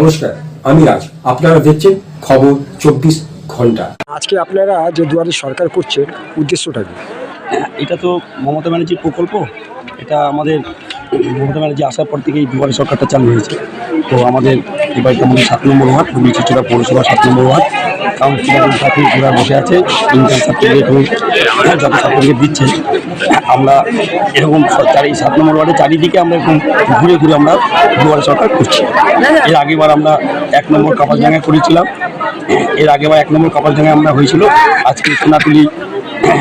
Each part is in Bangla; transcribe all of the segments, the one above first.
নমস্কার আমি রাজ। আপনারা দেখছেন খবর চব্বিশ ঘণ্টা। আজকে আপনারা যে দুয়ারে সরকার করছেন উদ্দেশ্যটা কি? এটা তো মমতা ব্যানার্জির প্রকল্প। এটা আমাদের মমতা ব্যানার্জি আসার পর থেকেই দুয়ারে সরকারটা চালু হয়েছে। তো আমাদের এবার আমাদের সাত নম্বর ওয়ার্ড হুগলি চিচড়া পৌরসভা সাত নম্বর ওয়ার্ড। ঘোরা বসে আছে, ইনকাম সার্টিফিকেট এবং যত সার্টিফিকেট দিচ্ছে আমরা এরকম এই সাত নম্বর ওয়ার্ডে চারিদিকে আমরা এরকম ঘুরে ঘুরে আমরা দুয়ারে সরকার করছি। এর আগেবার আমরা এক নম্বর কাপাসডাঙ্গায় করেছিলাম। এর আগেবার এক নম্বর কাপাসডাঙ্গায় আমরা হয়েছিল। আজকে সোনাতুলি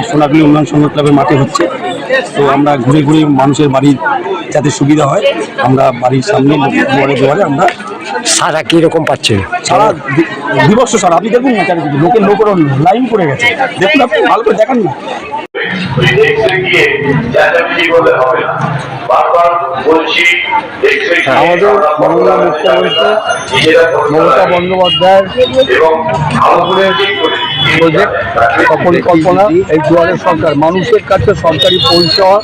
সোনাগুলি উন্নয়ন সংঘ ক্লাবের মাঠে হচ্ছে। তো আমরা ঘুরে ঘুরে মানুষের বাড়ির যাতে সুবিধা হয়, আমরা বাড়ির সামনে দুয়ারে দুয়ারে আমরা সারা কীরকম পাচ্ছে? সারা দিবস সারা। আপনি দেখুন না চারিদিকে লোকের লোক লাইন পড়ে গেছে। দেখুন আপনি ভালো করে দেখান না। আমাদের মাননীয় মুখ্যমন্ত্রী মমতা বন্দ্যোপাধ্যায় প্রজেক্ট পরিকল্পনা এই দুয়ারে সরকার, মানুষের কাছে সরকারি পরিষেবা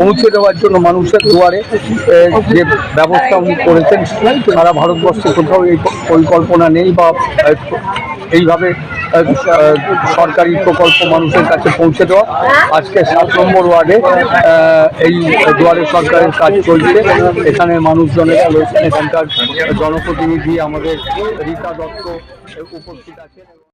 পৌঁছে দেওয়ার জন্য মানুষের দুয়ারে যে ব্যবস্থা উনি করেছেন, সারা ভারতবর্ষে কোথাও এই পরিকল্পনা নেই বা এইভাবে সরকারি প্রকল্প মানুষের কাছে পৌঁছে দেওয়া। আজকে সাত নম্বর ওয়ার্ডে এই দুয়ারে সরকারের কাজ চলছে। এখানে মানুষজনেরা এখানকার জনপ্রতিনিধি আমাদের রীতা দত্ত উপস্থিত আছেন।